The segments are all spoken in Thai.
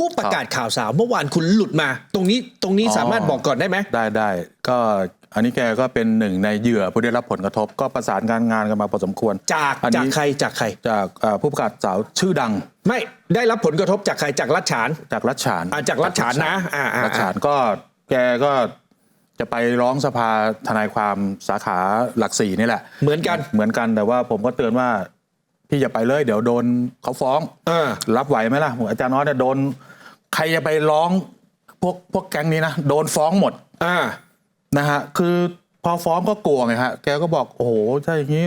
ผู้ประกาศข่าวสาวเมื่อวานคุณหลุดมา ตรงนี้ตรงนี้อ๋อสามารถบอกก่อนได้ไหมได้ได้ก็อันนี้แกก็เป็นหนึ่งในเหยื่อผู้ได้รับผลกระทบ ก็ประสานงานงานกันมาพอสมควร จากอันนี้จากใครจากใครจากเอ่อผู้ประกาศสาวชื่อดัง ไม่ได้รับผลกระทบจากใครจากรัฐฉาน จากรัชฉานอะจากรัชฉานนะอ่าอ่ารัชฉานก็แกก็จะไปร้องสภาทนายความสาขาหลักสี่นี่แหละ เหมือนกันเหมือนกันแต่ว่าผมก็เตือนว่าพี่อย่าไปเลย เดี๋ยวโดนเขาฟ้องเออรับไหวไหมล่ะอาจารย์น้อยเนี่ยโดน ใครจะไปร้องพวกพวกแก๊งนี้นะโดนฟ้องหมดอ่านะฮะคือพอฟ้องก็กลัวไงฮะแกก็บอกโอ้โหถ้าอย่างนี้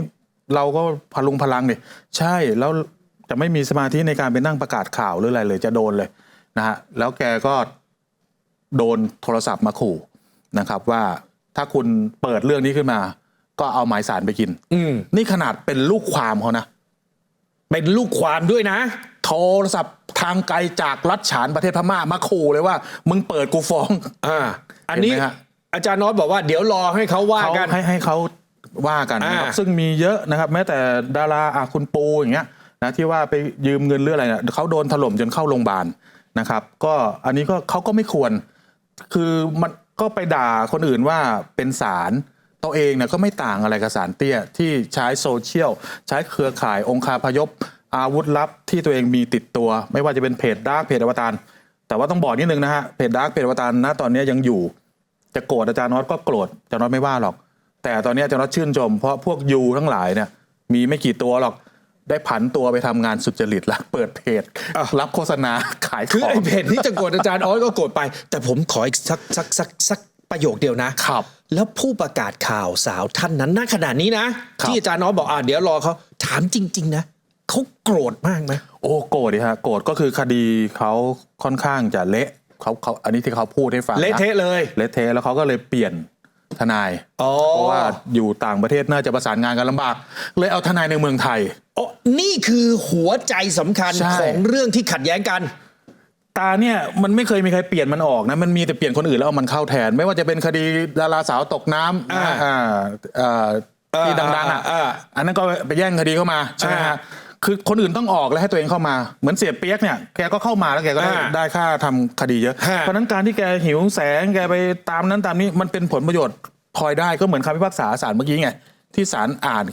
เราก็พลุงพลังเนี่ยใช่แล้วจะไม่มีสมาธิในการไปนั่งประกาศข่าวหรืออะไรเลยจะโดนเลยนะฮะแล้วแกก็โดนโทรศัพท์มาขู่นะครับ ว่าถ้าคุณเปิดเรื่องนี้ขึ้นมา ก็เอาหมายสารไปกิน อืมนี่ขนาดเป็นลูกความเขานะ เป็นลูกความด้วยนะ โทรศัพท์ทางไกลจากรัฐฉานประเทศพม่ามาขู่เลยว่า มึงเปิดกูฟ้อง อ่า อันนี้เห็นไหมฮะ อาจารย์น้อยบอกว่าเดี๋ยวรอให้เขาว่าเขากัน ให้ให้เขาว่ากันนะครับอ่าซึ่งมีเยอะนะครับ แม้แต่ดาราอะคุณปูอย่างเงี้ยนะที่ว่าไปยืมเงินเรื่องอะไรเนี่ยเขาโดนถล่มจนเข้าโรงพยาบาลนะครับ ก็อันนี้ก็เขาก็ไม่ควร คือมันก็ไปด่าคนอื่นว่าเป็นสาร ตัวเองเนี่ยก็ไม่ต่างอะไรกับสารเตี้ยที่ใช้โซเชียล ใช้เครือข่ายองคาพยพ อาวุธลับที่ตัวเองมีติดตัว ไม่ว่าจะเป็นเพจดาร์กเพจอวตารแต่ว่าต้องบอกนิดนึงนะฮะเพจดาร์กเพจอวตารนะตอนนี้ยังอยู่ จะโกรธอาจารย์น็อตก็โกรธอาจารย์น็อตไม่ว่าหรอก แต่ตอนนี้อาจารย์น็อตชื่นชมเพราะพวกยูทั้งหลายเนี่ยมีไม่กี่ตัวหรอกได้ผันตัวไปทำงานสุจริตแล้วเปิดเพจ รับโฆษณาขายขคืองไอ้เพจที่จะโกรธอาจารย์ออสก็โกรธไป แต่ผมขออีกสักสักสักสัก ประโยคเดียวนะครับ แล้วผู้ประกาศข่าวสาวท่านนั้นณขณะนี้นะ ครับ ที่อาจารย์น้อยบอกอ่าเดี๋ยวรอเขาถามจริง ๆ นะเขาโกรธมากไหม โอ้โกรธดิฮะโกรธก็คือคดีเขาค่อนข้างจะเละเขาเขาอันนี้ที่เขาพูดให้ฟังนเละเทะเลย เละเทะแล้วเขาก็เลยเปลี่ยนทนาย อ๋อ เพราะว่าอยู่ต่างประเทศน่าจะประสานงานกันลำบาก เลยเอาทนายในเมืองไทย อ๋อนี่คือหัวใจสำคัญใช่ ของเรื่องที่ขัดแย้งกัน ตาเนี่ยมันไม่เคยมีใครเปลี่ยนมันออกนะมันมีแต่เปลี่ยนคนอื่นแล้วเอามันเข้าแทน ไม่ว่าจะเป็นคดีดาราสาวตกน้ำอ่าอ่าอ่าที่อ่าดังๆอะอ่าอันนั้นก็ไปแย่งคดีเข้ามาใช่ไหมอ่าฮะคือคนอื่นต้องออกแล้วให้ตัวเองเข้ามาเหมือนเสียเปียกเนี่ยแกก็เข้ามาแล้วแกก็ได้อ่าได้ค่าทำคดีเยอะฮะเพราะฉะนั้นการที่แกหิวแสงแกไปตามนั้นตามนี้มันเป็นผลประโยชน์พลอยได้ก็เหมือนคำพิพากษาศาลเมื่อกี้ไงที่ศาลอ่าน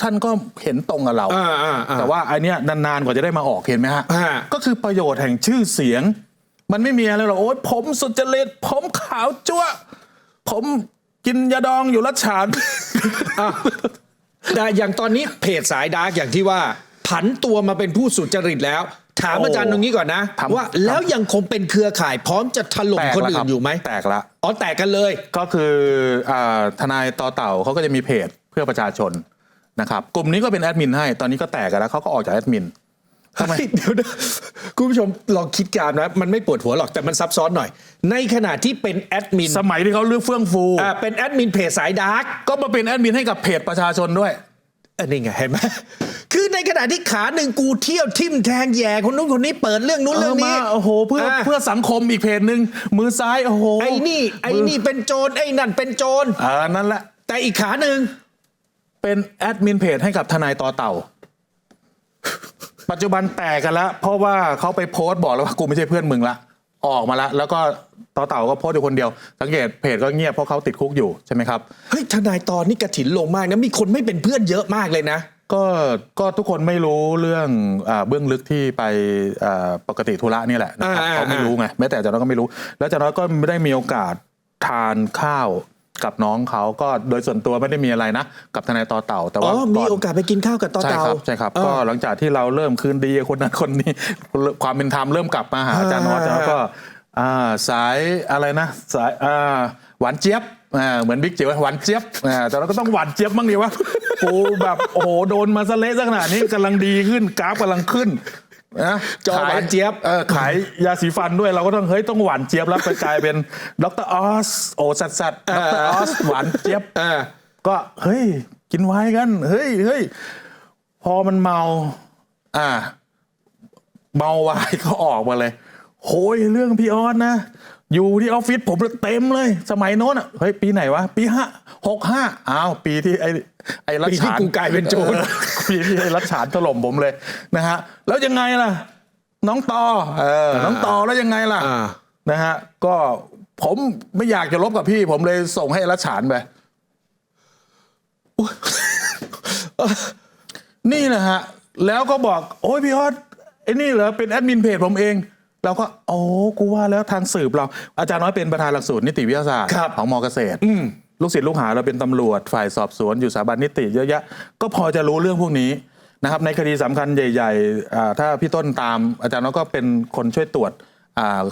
ท่านก็เห็นตรงกับเรา อ่าอ่าอ่า แต่ว่าอันเนี้ยนานๆกว่าจะได้มาออกเห็นไหมฮะอ่าก็คือประโยชน์แห่งชื่อเสียง มันไม่มีอะไรหรอกโอ๊ยผมสุจริตผมขาวจั่วผมกินยาดองอยู่รัชฉานแต่อย่างตอนนี้เพจสายดาร์กอย่างที่ว่า ผันตัวมาเป็นผู้สุจริตแล้ว ถามโอ้อาจารย์ตรงนี้ก่อนนะ ทำว่าแล้วยังคงเป็นเครือข่ายพร้อมจะถล่มแตกคนแล้วอื่รับนอยู่ไหมแตกละ อ๋อแตกกันเลย ก็คืออาทนายต่อเต่าเขาก็จะมีเพจเพื่อประชาชน นะครับกลุ่มนี้ก็เป็นแอดมินให้ ตอนนี้ก็แตกกันแล้วเขาก็ออกจากแอดมินทำไมเฮ้ยเดี๋ยวนะคุณผู้ชมลองคิดการนะมันไม่ปวดหัวหรอกแต่มันซับซ้อนหน่อย ในขณะที่เป็นแอดมินสมัยที่เขาเลือกเฟื่องฟูอ่าเป็นแอดมินเพจสายดาร์กก็มาเป็นแอดมินให้กับเพจประชาชนด้วยอันนี้ไงเห็นไหมคือในขณะที่ขาหนึ่งกูเที่ยวทิมแทงแย่คนนู้นคนนี้เปิดเรื่องนู้นเรื่องนี้มาโอ้โหเพื่ออ่าเพื่อสังคมอีกเพจหนึ่งมือซ้ายโอ้โหไอ้นี่ไอ้นี่เป็นโจรไอ้นั่นเป็นโจรอ่านั่นแหละแต่อีกขาหนึ่ง เป็นแอดมินเพจให้กับทนายต่อเต่า ปัจจุบันแตกกันแล้ว เพราะว่าเขาไปโพสต์บอกแล้วว่ากูไม่ใช่เพื่อนมึงละออกมาละแล้วก็ต่อเต่าก็โพสต์อยู่คนเดียว สังเกตเพจก็เงียบเพราะเขาติดคุกอยู่ใช่ไหมครับเฮ้ยทนายตอนนี่กระถินลงมากนะมีคนไม่เป็นเพื่อนเยอะมากเลยนะ ก็ก็ทุกคนไม่รู้เรื่องอาเบื้องลึกที่ไปอ่าปกติธุระนี่แหละนะครับอ่า เขาไม่รู้ไงแม้แต่อาจารย์น้อยก็ไม่รู้ แล้วอาจารย์น้อยก็ไม่ได้มีโอกาสทานข้าว กับน้องเขาก็โดยส่วนตัวไม่ได้มีอะไรนะ กับทนายต่อเต่า แต่อ๋ว่าอมีก่อนโอกาสไปกินข้าวกับต่อใช่เตาครับใช่ครับเออก็หลังจากที่เราเริ่มคืนดีกับคนนั้นคนนี้ความเป็นธรรมเริ่มกลับมาหาอาจารย์น้อยอาจารย์น้อยก็อ่าสายอะไรนะ สายอ่าหวานเจี๊ยบอ่าเหมือนบิ๊กเจ๋วหวานเจี๊ยบอ่าแต่เราก็ต้องหวานเจี๊ยบบ้างดีวะ กูแบบโอ้โหโดนมาซะเละซะขนาดนี้กำลังดีขึ้นกราฟกำลังขึ้น นะจอหวานเจี๊ยบ เออขายยาสีฟันด้วยเราก็ต้องเฮ้ยต้องหวานเจี๊ยบแล้วไปกลายเป็นดรออสโอสัตสัตดรออสหวานเจี๊ยบเออก็เฮ้ย กินไวน์กัน เฮ้ยเฮ้ยพอมันเมา อ่า เมาไวน์ก็ออกมาเลยโหยเรื่องพี่ออสนะ อยู่ที่ออฟฟิศผมเต็มเลย สมัยโน้นอะเฮ้ยปีไหนวะ ปีห้าหกห้าอ้าว ปีที่ไอ้ไอ้รัชปีที่ฉานกูกลายเป็นโจรออปีที่ไอ้รัชฉานถล่มผมเลยนะฮะแล้วยังไงล่ะ น้องต่อเออน้องต่อแล้วยังไงล่ะอ่านะฮะก็ผมไม่อยากจะลบกับพี่ ผมเลยส่งให้รัชฉานไปนี่นะฮะ แล้วก็บอก โอ้ยพี่ฮอตไอ้นี่เหรอเป็นแอดมินเพจผมเอง เราก็โอ้กูว่าแล้วทางสืบเรา อาจารย์น้อยเป็นประธานหลักสูตรนิติวิทยาศาสตร์ครับของมอเกษตรลูกศิษย์ลูกหาเราเป็นตำรวจฝ่ายสอบสวนอยู่สถาบันนิติเยอะแยะ ก็พอจะรู้เรื่องพวกนี้นะครับในคดีสำคัญใหญ่ๆอ่าถ้าพี่ต้นตามอาจารย์น้อยก็เป็นคนช่วยตรวจอา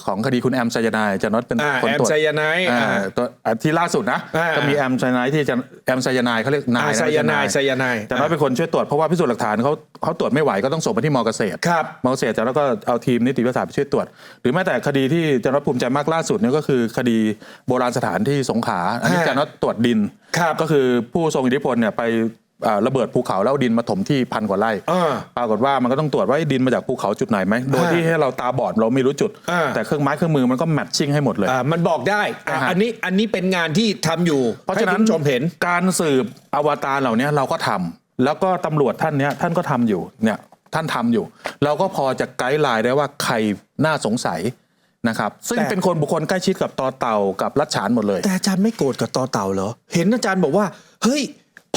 ของคดีคุณแอมไซยานายอาจารย์น้อยเป็นอ่าคนแอมตรวจไซยาไนด์อ่าอ่าตัวอ่าที่ล่าสุดนะอ่าก็มีแอมไซยาไนด์ที่จะแอมไซยาไนด์เขาเรียกนายอ่านะไซยาไนด์ม่ไซใช่ยาไนด์แต่น้อยเป็นคนช่วยตรวจเพราะว่าพิสูจน์หลักฐานเขาเขาตรวจไม่ไหวก็ต้องส่งไปที่มอเกษตรครับมอเกษตรจากนั้นก็เอาทีมนิติวิทยาศาสตร์ไปช่วยตรวจ หรือแม้แต่คดีที่อาจารย์น็อตภูมิใจมากล่าสุดเนี่ยก็คือคดีโบราณสถานที่สงขลาอันนี้ฮะอาจารย์น็อตตรวจดินครับก็คือผู้ทรงอิทธิพลเนี่ยไปอ่า ระเบิดภูเขาแล้วเอาดินมาถมที่พันกว่าไร่อ่าปรากฏว่ามันก็ต้องตรวจว่าไอ้ดินมาจากภูเขาจุดไหนไหมโดยที่ให้เราตาบอดเราไม่รู้จุดอ่าแต่เครื่องไม้เครื่องมือมันก็แมทชิ่งให้หมดเลยอ่ามันบอกได้อะอ่าฮะอันนี้อันนี้เป็นงานที่ทำอยู่ เพราะฉะนั้นให้คุณผู้ชมเห็นการสืบอวตารเหล่านี้เราก็ทำแล้วก็ตำรวจท่านเนี้ยท่านก็ทำอยู่เนี่ยท่านทำอยู่ เราก็พอจะไกด์ไลน์ได้ว่าใครน่าสงสัยนะครับซึ่งแต่เป็นคนบุคคลใกล้ชิดกับตอเต่ากับรัชฉานหมดเลย แต่อาจารย์ไม่โกรธกับต่อเต่าเหรอเห็นอาจารย์บอกว่าเฮ้ย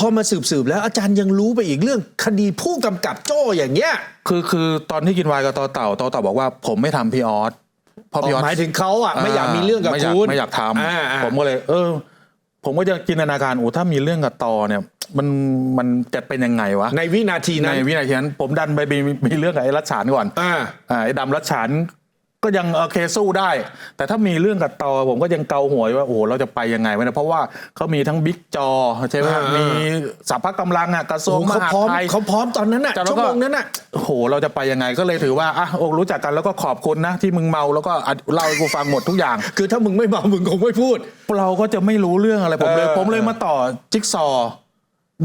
พอมาสืบสืบๆแล้วอาจารย์ยังรู้ไปอีกเรื่องคดีผู้กำกับโจ้อย่างเงี้ยคือคือตอนที่กินไวน์กับตอเต่าตอเต่าบอกว่าผมไม่ทำพี่ออสเพราะพี่ออสหมายถึงเขาอะไม่อยากมีเรื่องกับไม่อยากคุณไม่อยากทอ่าอ่าำผมก็เลย เออ ผมก็จะจินตนาการโอ้ถ้ามีเรื่องกับตอเนี่ยมันมันจะเป็นยังไงวะในวินาทีในนั้นวินาทีนั้นผมดันไปมีมีเรื่องกับไอ้รัชฉานก่อนอ่าอ่าไอ้ดำรัชฉาน ก็ยังโอเคสู้ได้ แต่ถ้ามีเรื่องกับตอผมก็ยังเกาหัวอยู่ว่าโอ้โหเราจะไปยังไงวะเนี่ยเพราะว่าเขามีทั้งบิ๊กจอใช่ไหมอ่ามีมีสัพพะกำลังอะกระทรวงโอ้มเขาหาดพร้อมไทยเขาพร้อมตอนนั้นอะแต่เราชั่วก็โมงนั้นอะโอ้โหเราจะไปยังไงก็เลยถือว่าอะโอ้รู้จักกันแล้วก็ขอบคุณนะ ที่มึงเมาแล้วก็อะเล่าให้กูฟังหมดทุกอย่าง คือถ้ามึงไม่เมามึงคงไม่พูด เราก็จะไม่รู้เรื่องอะไรผมเลยเออผมเลยมาต่อจิ๊กซอว์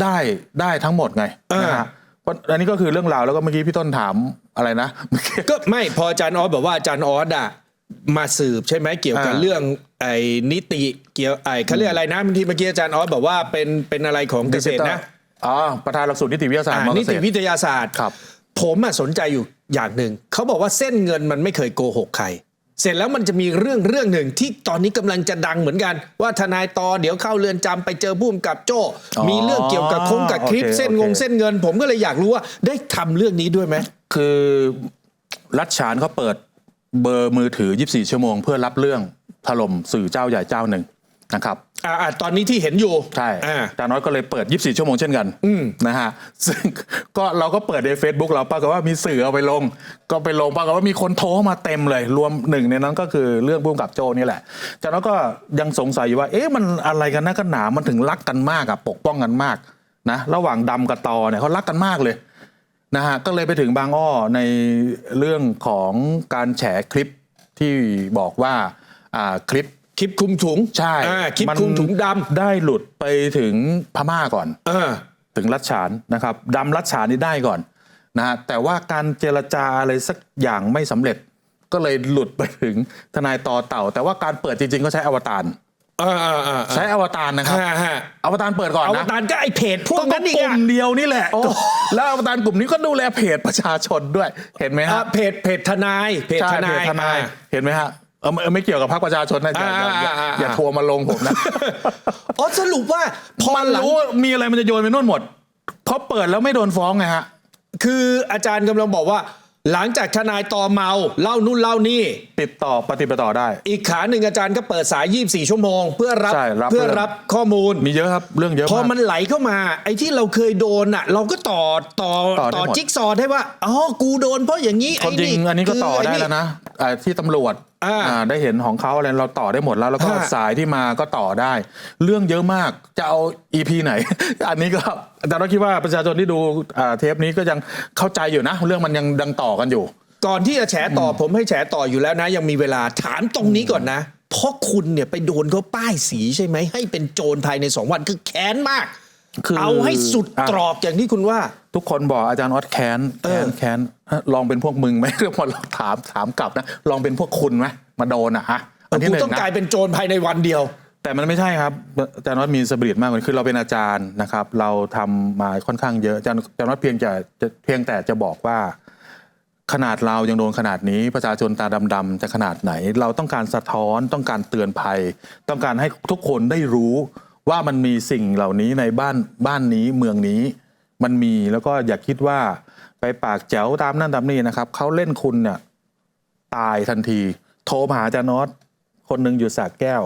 ได้ได้ทั้งหมดไงเออนะฮะเพราะ อันนี้ก็คือเรื่องราวแล้วก็เมื่อกี้พี่ต้นถามอะไรนะเมื่อกี้ก็ไม่พออาจารย์ออสบอกว่าอาจารย์ออสอะมาสืบใช่ไหมเกี่ยวกับอ่าเรื่องไอ้นิติเกี่ยวไอ้เขาเรียกอะไรนะบางทีเมื่อกี้อาจารย์ออสบอกว่าเป็นเป็นอะไรของเกษตรนะอ๋อประธานหลักสูตรนิติวิทยาศาสตร์อ่ามอนิเกษติตรวิทยาศาสตร์ครับ ผมอะสนใจอยู่อย่างหนึ่งเขาบอกว่าเส้นเงินมันไม่เคยโกหกใคร เสร็จแล้วมันจะมีเรื่องเรื่องหนึ่งที่ตอนนี้กำลังจะดังเหมือนกัน ว่าทนายตอเดี๋ยวเข้าเรือนจำไปเจอผู้กำกับโจ้อ๋อมีเรื่องเกี่ยวกับคงกับคลิปโอเคเส้นงงโอเคเส้นเงิน ผมก็เลยอยากรู้ว่าได้ทำเรื่องนี้ด้วยไหมคือรัชฉานเขาเปิดเบอร์มือถือ 24 ชั่วโมง เพื่อรับเรื่องถล่มสื่อเจ้าใหญ่เจ้าหนึ่งนะครับ อ่าอ่าตอนนี้ที่เห็นอยู่ใช่อ่า อาจารย์น้อยก็เลยเปิด 24 ชั่วโมงเช่นกันนะฮะซึ่งก็เราก็เปิดใน Facebook เราปรากฏว่ามีสื่อเอาไปลง ก็ไปลงปรากฏว่ามีคนโทรเข้ามาเต็มเลย รวมหนึ่งในนั้นก็คือเรื่องพุ่มกับโจนี่แหละอาจารย์น้อยก็ยังสงสัยอยู่ว่า เอ๊ะมันอะไรกันนะกันหนามันถึงรักกันมากอะปกป้องกันมากนะระหว่างดำกับตอเนี่ยเขารักกันมากเลย นะฮะก็เลยไปถึงบางอ้อในเรื่องของการแฉคลิปที่บอกว่าอ่าคลิป คลิปคลุมถุงใช่อ่าคลิปมันคลุมถุงดได้หลุดไปถึงพม่าก่อนำอ่าถึงรัชฉานนะครับดำรัชฉานนี่ได้ก่อนนะฮะแต่ว่าการเจรจาอะไรสักอย่างไม่สำเร็จ ก็เลยหลุดไปถึงทนายต่อเต่า แต่ว่าการเปิดจริง ๆ ก็ใช้อวตารอ่าอ่าอ่าใช้อวตารนะครับอ่าฮะอวตารเปิดก่อนเอานะตานก็ไอเพจพวกนั้นอีกกลุ่อะมเดียวนี่แหละโอ้แล้วอวตารกลุ่มนี้ก็ดูแลเพจประชาชนด้วย เห็นไหมอ่าฮะเพจเพจทนายเพจใช่ทนายเพจทนาย อ่าเห็นไหมฮะเออไม่เออไม่เกี่ยวกับพรรคประชาชนนะอย่าอย่าอย่าอ่าอ่าอ่าอย่าทัวร์มาลงผมนะอ๋อสรุปว่าพอมันหลังรู้ว่ามีอะไรมันจะโยนไปนู่นหมดเพราะเปิดแล้วไม่โดนฟ้องไงฮะ คืออาจารย์กำลังบอกว่า หลังจากทนายตอเมาเล่านู่นเล่านี่ ติดต่อปฏิบัติต่อได้ อีกขาหนึ่งอาจารย์ก็เปิดสาย 24 ชั่วโมง เพื่อรับใช่รับเพื่อเรื่อง รับข้อมูล มีเยอะครับ เรื่องเยอะพอมากมันไหลเข้ามา ไอ้ที่เราเคยโดนอะ เราก็ต่อต่อต่อได้ต่อหมด จิ๊กซอว์ได้ว่าอ๋อกูโดนเพราะอย่างนี้ความจริงอันนี้ก็ต่อได้แล้วนะอ่าที่ตำรวจอ่า อ่าได้เห็นของเขาอะไรเราต่อได้หมดแล้ว แล้วก็อ่า สายที่มาก็ต่อได้ เรื่องเยอะมากจะเอา EP ไหน อันนี้ก็ อาจารย์ก็คิดว่าประชาชนที่ดูอ่าเทปนี้ก็ยังเข้าใจอยู่นะ เรื่องมันยังดังต่อกันอยู่ ก่อนที่จะแฉต่ออผมให้แฉต่ออยู่แล้วนะ ยังมีเวลาถามตรงนี้ก่อนนะเพราะคุณเนี่ยไปโดนเขาป้ายสีใช่ไหม ให้เป็นโจรภายในสองวันคือแค้นมากคือเอาให้สุดอะตรอกอย่างที่คุณว่า ทุกคนบอกอาจารย์ออสแค้นเอแค้อนแค้นเอ้อลองเป็นพวกมึงไหมเรื่องพอเราถามถามกลับนะ ลองเป็นพวกคุณไหมมาโดนอะอะอันที่กูหนึ่ต้องงกลายนะเป็นโจรภายในวันเดียว แต่มันไม่ใช่ครับอาจารย์ออสมีสปิริตมากกว่าคือเราเป็นอาจารย์นะครับ เราทำมาค่อนข้างเยอะอาจารย์อาจารย์ออสเพียงจะเพียงแต่จะบอกว่า ขนาดเรายังโดนขนาดนี้ ประชาชนตาดำๆจะขนาดไหน เราต้องการสะท้อนต้องการเตือนภัย ต้องการให้ทุกคนได้รู้ว่ามันมีสิ่งเหล่านี้ในบ้านบ้านนี้เมืองนี้ มันมีแล้วก็อย่าคิดว่าไปปากแจ๋วตามนั่นตามนี่นะครับเขาเล่นคุณเนี่ยตายทันที โทรมาหาอาจารย์นอตคนหนึ่งอยู่สระแก้ว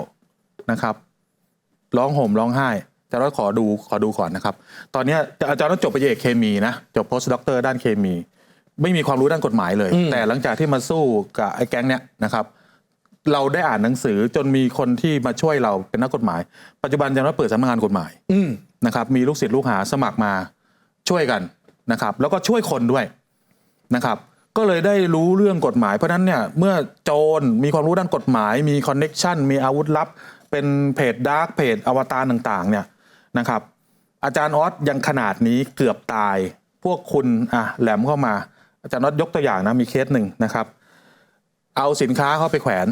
นะครับ ร้องห่มร้องไห้อาจารย์นอตขอดูขอดูก่อนนะครับ ตอนเนี้ยอาจารย์นอตจบปริญญาเอกเคมีนะจบโพสต์ด็อกเตอร์ด้านเคมี ไม่มีความรู้ด้านกฎหมายเลยอืมแต่หลังจากที่มาสู้กับไอ้แก๊งเนี้ยนะครับ เราได้อ่านหนังสือจนมีคนที่มาช่วยเราเป็นนักกฎหมาย ปัจจุบันอาจารย์นอตเปิดสำนักงานกฎหมายอืมนะครับ มีลูกศิษย์ลูกหาสมัครมาช่วยกันนะครับ แล้วก็ช่วยคนด้วยนะครับก็เลยได้รู้เรื่องกฎหมายเพราะฉะนั้นเนี่ยเมื่อโจรมีความรู้ด้านกฎหมาย มีคอนเน็ชันมีอาวุธลับ เป็นเพจดาร์กเพจอวตารต่างๆ เนี่ยนะครับ อาจารย์ออสยังขนาดนี้เกือบตาย พวกคุณอะแหลมเข้ามา อาจารย์ออสยกตัวอย่างนะมีเคสหนึ่งนะครับ เอาสินค้าเข้าไปแขวน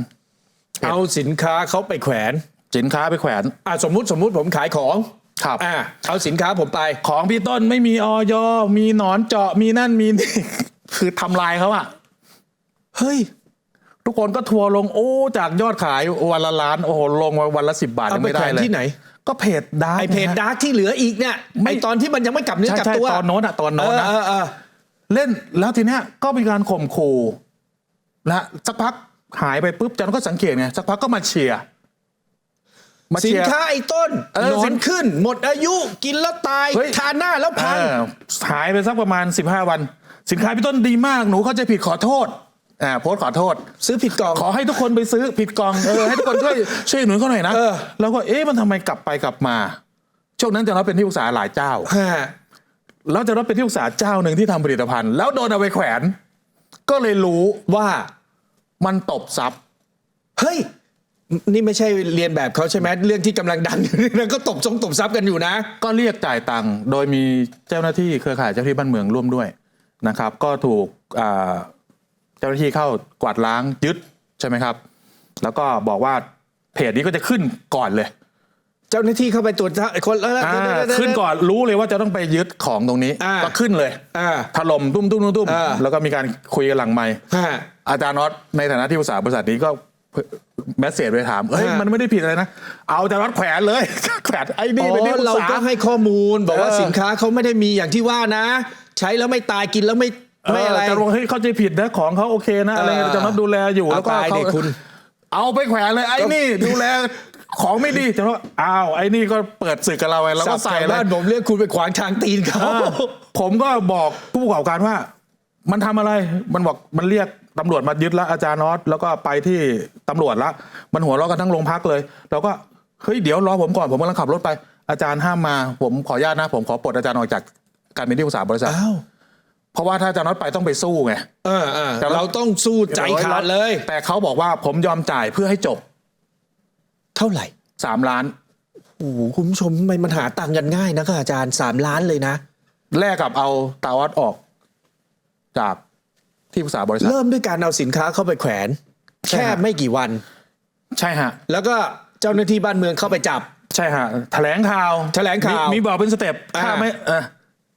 เอาสินค้าเขาไปแขวน สินค้าไปแขวนอะสมมุติสมมุติผมขายของครับอะเอาสินค้าผมไป ของพี่ต้นไม่มีออยมีหนอนเจาะมีนั่นมีนี่คือทำลายเขาอะเฮ้ย ทุกคนก็ทัวร์ลงโอ้จากยอดขายวันละล้านโอ้โหลงมาวันละสิบบาทเอายังไปไม่ได้แขวนเลยที่ไหน ก็เพจดาร์กไอเพจดาร์กที่เหลืออีกเนี่ยไม่ไอตอนที่มันยังไม่กลับเนื้อกใช่ลับใช่ตัวตอนโน้นอะตอนโน้นนะเออเออเออเล่นแล้วทีเนี้ยก็มีการข่มขู่และสักพักหายไปปุ๊บจันก็สังเกตไงสักพักก็มาเชียร์มาสิเชีนยร์ค้าไอ้ต้นเออหนอสินนขึ้น หมดอายุกินแล้วตายเฮ้ยทานหน้าแล้วพังเออหายไปสักประมาณ 15 วัน สินค้าพี่ต้นดีมากหนูเข้าใจผิดขอโทษ อ่าโพสต์ขอโทษ ซื้อผิดกล่อง ขอให้ทุกคนไปซื้อผิดกล่องเออให้ทุกคนช่วยช่วยหนุนเขาหน่อยนะเออ แล้วก็เอ๊ะมันทำไมกลับไปกลับมาช่วงนั้นจะรับเป็นที่ปรึกษาหลายเจ้า ฮะแล้วจะรับเป็นที่ปรึกษาเจ้าหนึ่งที่ทำผลิตภัณฑ์ แล้วโดนเอาไปแขวน ก็เลยรู้ว่ามันตบซับเฮ้ย นี่ไม่ใช่เรียนแบบเขาใช่ไหมเรื่องที่กำลังดังอยู่นี่นะก็ตบทรงตบซับกันอยู่นะ ก็เรียกจ่ายตังค์โดยมีเจ้าหน้าที่เครือข่ายเจ้าหน้าที่บ้านเมืองร่วมด้วยนะครับ ก็ถูกอ่า เจ้าหน้าที่เข้ากวาดล้างยึดใช่ไหมครับ แล้วก็บอกว่าเพจนี้ก็จะขึ้นก่อนเลยเจ้าหน้าที่เข้าไปตรวจคนแล้วอ่าขึ้นก่อนรู้เลยว่าจะต้องไปยึดของตรงนี้อ่าก็ขึ้นเลยอ่าถล่มตุ้มตุ้มตุ้มตุ้มอ่าแล้วก็มีการคุยกันหลังไมค์ฮะอาจารย์น็อตในฐานะที่ปรึกษาบริษัทนี้ก็แมสเซจไปถามเอ้ยอ่ามัมันไม่ได้ผิดอะไรนะ เอาอาจารย์น็อตแขวนเลยแขวนไอ้อ๋นี่เป็นที่อปรึกเราษาก็ให้ข้อมูล บอกว่าเออสินค้าเขาไม่ได้มีอย่างที่ว่านะ ใช้แล้วไม่ตายกินแล้วไม่ ไม่อะไรแต่ว่าเฮ้ยเข้าใจผิดนะของเขาโอเคนะอะไรเอออาจารย์น็อตดูแลอยู่เอาแล้วก็ตายเขาดิคุณเอาไปแขวนเลยไอ้นี่ดูแลของไม่ดีแต่ว่าอ้าวไอ้นี่ก็เปิดศึกกับเราไงเราก็ใส่สับเลยบ้านผมเรียกคุณไปขวางทางตีนเขาอ่าผมก็บอกผู้ประกอบการว่า มันทำอะไรมันบอกมันเรียกตำรวจมายึดแล้วอาจารย์นอตแล้วก็ไปที่ตำรวจละมันหัวเราะกันทั้งโรงพักเลยเราก็เฮ้ยเดี๋ยวรอผมก่อนผมกำลังขับรถไปอาจารย์ห้ามมา ผมขออนุญาตนะ ผมขอปลดอาจารย์ออกจากการเป็นที่ปรึกษาบริษัทอ้าว เพราะว่าถ้าอาจารย์นอตไปต้องไปสู้ไง เออเออแต่เรา เราต้องสู้ใจขาดเลย แต่เขาบอกว่าผมยอมจ่ายเพื่อให้จบเท่าไหร่สามล้าน โอ้โหคุณผู้ชมทำไมมันหาตังค์กันง่ายนะครับอาจารย์สามล้านเลยนะ แลกกับเอาตาวัดออก จากที่ปรึกษาบริษัท เริ่มด้วยการเอาสินค้าเข้าไปแขวน ใช่แค่ฮะ ไม่กี่วัน ใช่ฮะ แล้วก็เจ้าหน้าที่บ้านเมืองเข้าไปจับ ใช่ฮะแถลงข่าวแถลงข่าวมีมีบอกเป็นสเต็ปอ่า ถ้าไม่เออ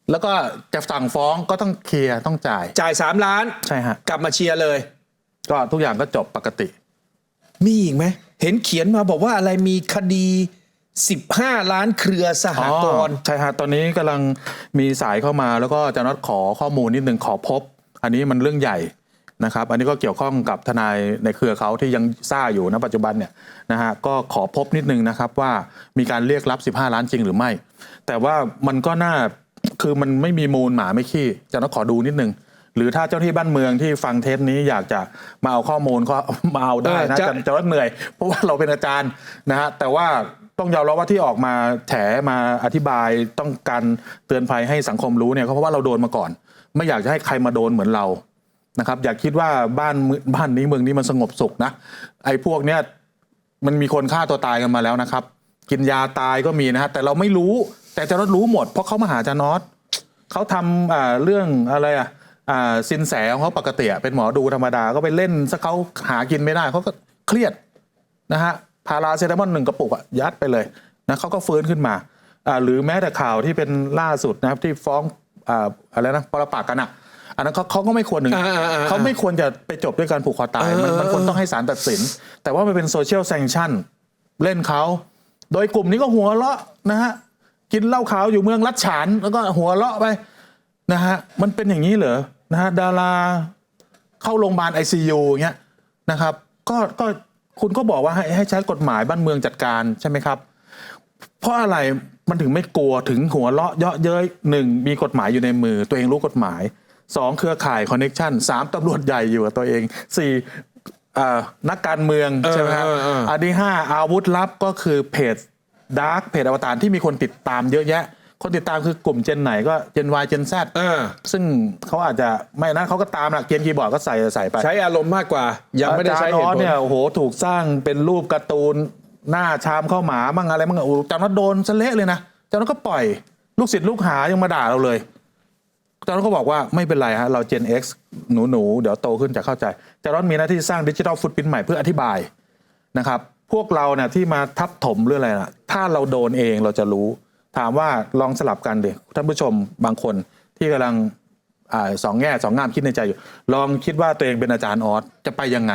แล้วก็จะสั่งฟ้องก็ต้องเคลียร์ต้องจ่าย จ่ายสามล้าน ใช่ฮะ กลับมาเชียร์เลย ก็ทุกอย่างก็จบปกติ มีอีกไหม เห็นเขียนมาบอกว่าอะไรมีคดี 15 ล้านเครือสหกรณ์ใช่ฮะตอนนี้กำลังมีสายเข้ามาแล้วก็อาจะนัดขอข้อมูลนิดนึงขอพบ อันนี้มันเรื่องใหญ่นะครับ อันนี้ก็เกี่ยวข้องกับทนายในเครือเขาที่ยังซ่าอยู่ณปัจจุบันเนี่ยนะฮะก็ขอพบนิดนึงนะครับว่ามีการเรียกรับ 15 ล้านจริงหรือไม่ แต่ว่ามันก็น่า คือมันไม่มีมูลหมาไม่ขี้จะต้องขอดูนิดนึง หรือถ้าเจ้าหน้าที่บ้านเมืองที่ฟังเทปนี้อยากจะมาเอาข้อมูลก็มาเอาได้นะเออจะ จะจะว่าเหนื่อย เพราะว่าเราเป็นอาจารย์นะฮะแต่ว่าต้องยอมรับว่าที่ออกมาแฉมาอธิบายต้องการเตือนภัยให้สังคมรู้เนี่ยก็เพราะว่าเราโดนมาก่อน ไม่อยากจะให้ใครมาโดนเหมือนเรานะครับ อย่าคิดว่าบ้านเมืองบ้านนี้เมืองนี้มันสงบสุขนะไอ้พวกเนี้ย มันมีคนฆ่าตัวตายกันมาแล้วนะครับ กินยาตายก็มีนะฮะแต่เราไม่รู้ แต่อาจารย์น็อตรู้หมดเพราะเขามาหาอาจารย์น็อตเขาทำอ่าเรื่องอะไรอะอ่าสินแสของเขาปกติอะเป็นหมอดูธรรมดาก็ไปเล่นซะเขาหากินไม่ได้เขาก็เครียดนะฮะพาราเซตามอลหนึ่งกระปุกอะยัดไปเลยนะเขาก็ฟื้นขึ้นมาอ่าหรือแม้แต่ข่าวที่เป็นล่าสุดนะครับที่ฟ้องอ่าอะไรนะปรปักษ์กันอะอันนั้นเขาเขาก็ไม่ควรหนึ่งอ่าอ่าอ่าเขาไม่ควรจะไปจบด้วยการผูกคอตายมันเออมันควรต้องให้ศาลตัดสิน แต่ว่ามันเป็นโซเชียลแซงชั่น เล่นเขา โดยกลุ่มนี้ก็หัวเราะนะฮะ กินเหล้าขาวอยู่เมืองลัดฉาน แล้วก็หัวเราะไปนะฮะมันเป็นอย่างนี้เหรอนะฮะดาราเข้าโรงพยาบาลไอซียูเงี้ยนะครับก็ก็คุณก็บอกว่าให้ให้ใช้กฎหมายบ้านเมืองจัดการใช่ไหมครับ เพราะอะไรมันถึงไม่กลัวถึงหัวเราะเยาะเย้ยหนึ่งมีกฎหมายอยู่ในมือ ตัวเองรู้กฎหมายสองเครือข่ายคอนเน็ชันสามตำรวจใหญ่อยู่กับตัวเองสี่อ่านักการเมืองใช่ไหมครับเออเออเอออัอันที่ห้าอาวุธลับก็คือเพจ ดาร์กเพจอวตารที่มีคนติดตามเยอะแยะ คนติดตามคือกลุ่มเจนไหนก็เจน Y เจน Z เออ ซึ่งเขาอาจจะไม่นั้นเขาก็ตามหลักเกมคีย์บอร์ดก็ใส่ใส่ไปใช้อารมณ์มากกว่า ยังไม่ได้ใช้อาจารย์เหอตุอสผลเนี่ยโอ้โหถูกสร้างเป็นรูปการ์ตูนหน้าชามข้าวหมาบ้างอะไรบ้างโอ้โหอาจารย์ออสโดนซะเละเลยนะอาจารย์ออสก็ปล่อยลูกศิษย์ลูกหายังมาด่าเราเลยอาจารย์ออสก็บอกว่าไม่เป็นไรฮะเรา Gen X หนูหนูๆเดี๋ยวโตขึ้นจะเข้าใจอาจารย์ออสมีหน้าที่สร้างดิจิทัลฟุตพิ้นใหม่เพื่ออธิบายนะครับ พวกเราเนี่ยที่มาทับถมเรื่องอะไรนะถ้าเราโดนเองเราจะรู้ ถามว่าลองสลับกันดิท่านผู้ชมบางคนที่กำลังอาสองแง่สองงามคิดในใจอยู่ ลองคิดว่าตัวเองเป็นอาจารย์ออสจะไปยังไง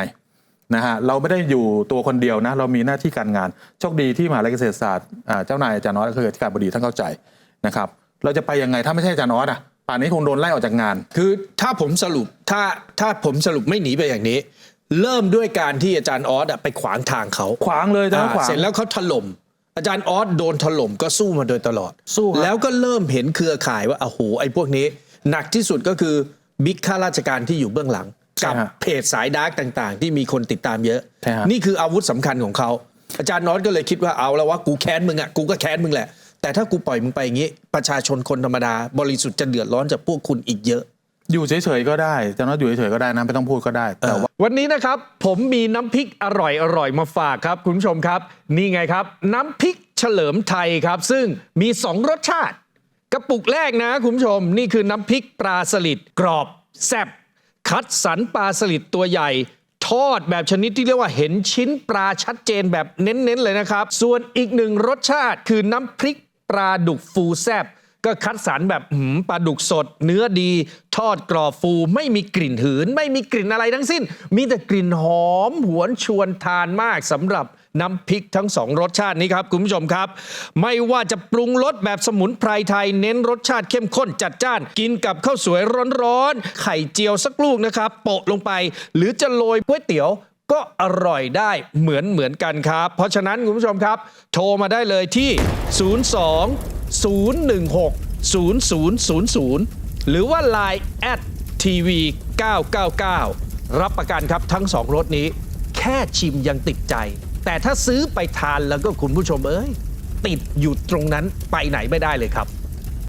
นะฮะเราไม่ได้อยู่ตัวคนเดียวนะ เรามีหน้าที่การงานโชคดีที่มหาลัยเกษตรศาสตร์เจ้านายอาจารย์น้อยก็คืออธิการบดีท่านเข้าใจนะครับ เราจะไปยังไงถ้าไม่ใช่อาจารย์น้อยอะป่านนี้คงโดนไล่ออกจากงาน คือถ้าผมสรุปถ้าถ้าผมสรุปไม่หนีไปอย่างนี้ เริ่มด้วยการที่อาจารย์ออสอะไปขวางทางเขาขวางเลยอาจารย์อ่าขวาง เสร็จแล้วเขาถล่มอาจารย์ออสโดนถล่มก็สู้มาโดยตลอด สู้ครับแล้วก็เริ่มเห็นเครือข่ายว่าโอ้โหไอ้พวกนี้ หนักที่สุดก็คือบิ๊กข้าราชการที่อยู่เบื้องหลังกับเพจสายดาร์กต่างๆ ที่มีคนติดตามเยอะ ใช่ฮะ นี่คืออาวุธสำคัญของเขาอาจารย์นอตก็เลยคิดว่าเอาแล้วว่ากูแค้นมึงอะกูก็แค้นมึงแหละ แต่ถ้ากูปล่อยมึงไปอย่างนี้ ประชาชนคนธรรมดา บริสุทธิ์จะเดือดร้อนจากพวกคุณอีกเยอะ อยู่เฉยๆก็ได้อาจารย์น้อยอยู่เฉยๆก็ได้นะไม่ต้องพูดก็ได้แต่ว่าวันนี้นะครับผมมีน้ำพริกอร่อยอร่อยมาฝากครับคุณผู้ชมครับ นี่ไงครับ น้ำพริกเฉลิมไทยครับ ซึ่งมี 2 รสชาติ กระปุกแรกนะคุณผู้ชม นี่คือน้ำพริกปลาสลิดกรอบแซ่บคัดสรรปลาสลิดตัวใหญ่ ทอดแบบชนิดที่เรียกว่าเห็นชิ้นปลาชัดเจนแบบเน้นๆเลยนะครับ ส่วนอีกหนึ่งรสชาติคือน้ำพริกปลาดุกฟูแซ่บ ก็คัดสรรแบบหืมปลาดุกสด เนื้อดี ทอดกรอบฟู ไม่มีกลิ่นหืน ไม่มีกลิ่นอะไรทั้งสิ้น มีแต่กลิ่นหอม หวนชวนทานมากสำหรับน้ำพริกทั้งสองรสชาตินี้ครับ คุณผู้ชมครับ ไม่ว่าจะปรุงรสแบบสมุนไพรไทย เน้นรสชาติเข้มข้นจัดจ้าน กินกับข้าวสวยร้อนๆ ไข่เจียวสักลูกนะครับ โปะลงไป หรือจะโรยก๋วยเตี๋ยว ก็อร่อยได้เหมือนเหมือนกันครับ เพราะฉะนั้นคุณผู้ชมครับ โทรมาได้เลยที่ 02 016 0000 หรือว่า Line แอดทีวี999 รับประกันครับทั้งสองรสนี้ แค่ชิมยังติดใจ แต่ถ้าซื้อไปทานแล้วก็คุณผู้ชมเอ้ย ติดอยู่ตรงนั้นไปไหนไม่ได้เลยครับ